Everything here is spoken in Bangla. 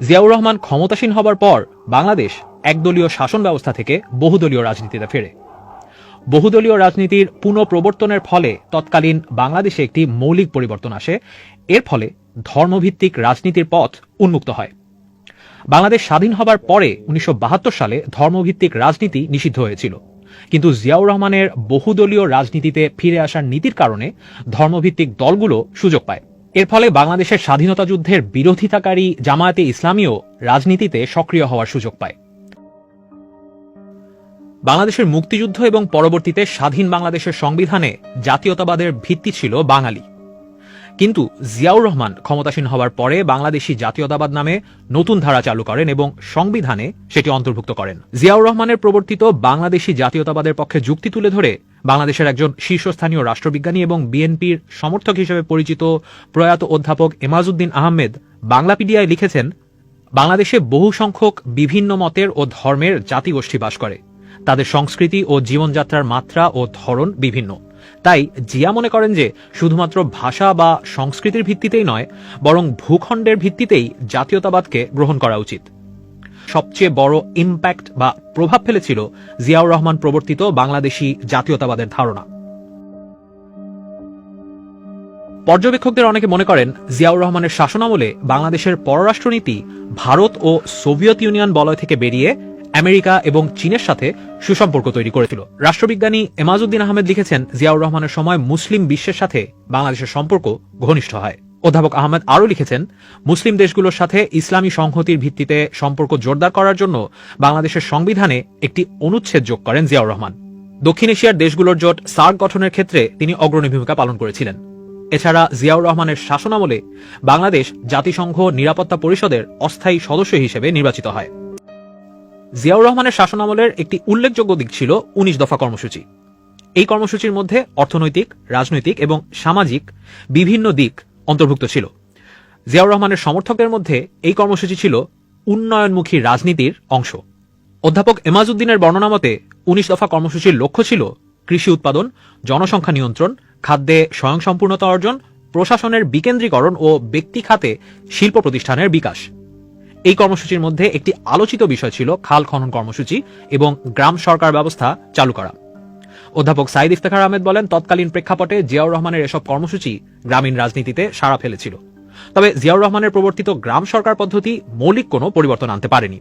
জিয়াউর রহমান ক্ষমতাসীন হবার পর বাংলাদেশ একদলীয় শাসন ব্যবস্থা থেকে বহুদলীয় রাজনীতিতে ফেরে। বহুদলীয় রাজনীতির পুনঃপ্রবর্তনের ফলে তৎকালীন বাংলাদেশে একটি মৌলিক পরিবর্তন আসে। এর ফলে ধর্মভিত্তিক রাজনীতির পথ উন্মুক্ত হয়। বাংলাদেশ স্বাধীন হবার পরে উনিশশো বাহাত্তর সালে ধর্মভিত্তিক রাজনীতি নিষিদ্ধ হয়েছিল। কিন্তু জিয়াউর রহমানের বহুদলীয় রাজনীতিতে ফিরে আসার নীতির কারণে ধর্মভিত্তিক দলগুলো সুযোগ পায়। এর ফলে বাংলাদেশের স্বাধীনতা যুদ্ধের বিরোধিতাকারী জামায়াতে ইসলামীও রাজনীতিতে সক্রিয় হওয়ার সুযোগ পায়। বাংলাদেশের মুক্তিযুদ্ধ এবং পরবর্তীতে স্বাধীন বাংলাদেশের সংবিধানে জাতীয়তাবাদের ভিত্তি ছিল বাঙালি। কিন্তু জিয়াউর রহমান ক্ষমতাসীন হওয়ার পরে বাংলাদেশি জাতীয়তাবাদ নামে নতুন ধারা চালু করেন এবং সংবিধানে সেটি অন্তর্ভুক্ত করেন। জিয়াউর রহমানের প্রবর্তিত বাংলাদেশি জাতীয়তাবাদের পক্ষে যুক্তি তুলে ধরে বাংলাদেশের একজন শীর্ষস্থানীয় রাষ্ট্রবিজ্ঞানী এবং বিএনপির সমর্থক হিসেবে পরিচিত প্রয়াত অধ্যাপক এমাজউদ্দিন আহমেদ বাংলাপিডিয়ায় লিখেছেন, বাংলাদেশে বহু সংখ্যক বিভিন্ন মতের ও ধর্মের জাতিগোষ্ঠী বাস করে। তাদের সংস্কৃতি ও জীবনযাত্রার মাত্রা ও ধরন বিভিন্ন। তাই জিয়া মনে করেন যে শুধুমাত্র ভাষা বা সংস্কৃতির ভিত্তিতেই নয়, বরং ভূখণ্ডের ভিত্তিতেই জাতীয়তাবাদকে গ্রহণ করা উচিত। সবচেয়ে বড় ইম্প্যাক্ট বা প্রভাব ফেলেছিল জিয়াউর রহমান প্রবর্তিত বাংলাদেশি জাতীয়তাবাদের ধারণা। পর্যবেক্ষকদের অনেকে মনে করেন জিয়াউর রহমানের শাসনামলে বাংলাদেশের পররাষ্ট্রনীতি ভারত ও সোভিয়েত ইউনিয়ন বলয় থেকে বেরিয়ে আমেরিকা এবং চীনের সাথে সুসম্পর্ক তৈরি করেছিল। রাষ্ট্রবিজ্ঞানী এমাজউদ্দিন আহমেদ লিখেছেন, জিয়াউর রহমানের সময় মুসলিম বিশ্বের সাথে বাংলাদেশের সম্পর্ক ঘনিষ্ঠ হয়। অধ্যাপক আহমেদ আরও লিখেছেন, মুসলিম দেশগুলোর সাথে ইসলামী সংহতির ভিত্তিতে সম্পর্ক জোরদার করার জন্য বাংলাদেশের সংবিধানে একটি অনুচ্ছেদ যোগ করেন জিয়াউর রহমান। দক্ষিণ এশিয়ার দেশগুলোর জোট সার্ক গঠনের ক্ষেত্রে তিনি অগ্রণী ভূমিকা পালন করেছিলেন। এছাড়া জিয়াউর রহমানের শাসনামলে বাংলাদেশ জাতিসংঘ নিরাপত্তা পরিষদের অস্থায়ী সদস্য হিসেবে নির্বাচিত হয়। জিয়াউর রহমানের শাসনামলের একটি উল্লেখযোগ্য দিক ছিল উনিশ দফা কর্মসূচি। এই কর্মসূচির মধ্যে অর্থনৈতিক, রাজনৈতিক এবং সামাজিক বিভিন্ন দিক অন্তর্ভুক্ত ছিল। জিয়াউর রহমানের সমর্থকদের মধ্যে এই কর্মসূচি ছিল উন্নয়নমুখী রাজনীতির অংশ। অধ্যাপক এমাজউদ্দিনের বর্ণনা মতে, উনিশ দফা কর্মসূচির লক্ষ্য ছিল কৃষি উৎপাদন, জনসংখ্যা নিয়ন্ত্রণ, খাদ্যে স্বয়ংসম্পূর্ণতা অর্জন, প্রশাসনের বিকেন্দ্রীকরণ ও ব্যক্তি খাতে শিল্প প্রতিষ্ঠানের বিকাশ। এই কর্মসূচির মধ্যে একটি আলোচিত বিষয় ছিল খাল খনন কর্মসূচি এবং গ্রাম সরকার ব্যবস্থা চালু করা। অধ্যাপক সাইদ ইফতেখার আহমেদ বলেন, তৎকালীন প্রেক্ষাপটে জিয়াউর রহমানের এসব কর্মসূচি গ্রামীণ রাজনীতিতে সাড়া ফেলেছিল। তবে জিয়াউর রহমানের প্রবর্তিত গ্রাম সরকার পদ্ধতি মৌলিক কোনো পরিবর্তন আনতে পারেনি।